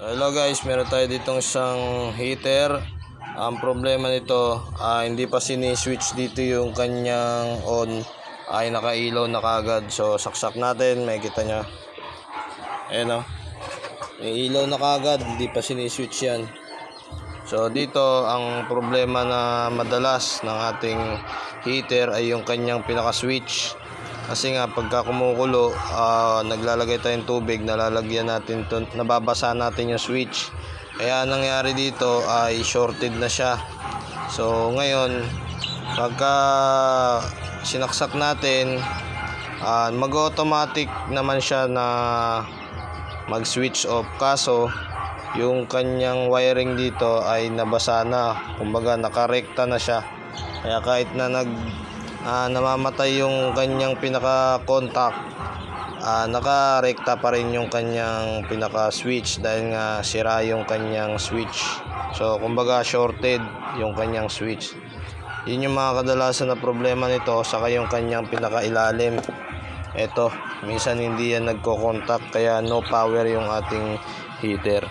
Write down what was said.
Hello guys, meron tayo ditong isang heater. Ang problema nito, ah, hindi pa sini-switch dito yung kanyang on ay nakailaw na kagad. So saksak natin, may kita nyo. Ayan o. May ilaw na kagad, hindi pa sini-switch yan. So dito ang problema na madalas ng ating heater ay yung kanyang pinaka-switch. Kasi nga pagka kumukulo, ah, naglalagay tayong tubig, nalalagyan natin to, nababasa natin yung switch. Kaya ang nangyari dito ay shorted na siya. So ngayon, pagka sinaksak natin, ah, mag-automatic naman siya na mag-switch off. Kaso, yung kanyang wiring dito ay nabasa na. Kumbaga, nakarekta na siya. Kaya kahit na nag ah, namamatay yung kanyang pinaka-contact, ah, nakarekta pa rin yung kanyang pinaka-switch dahil nga sira yung kanyang switch. So, kumbaga shorted yung kanyang switch. Yun yung mga kadalasan na problema nito saka yung kanyang pinakailalim. Ito, minsan hindi yan nagko-contact kaya no power yung ating heater.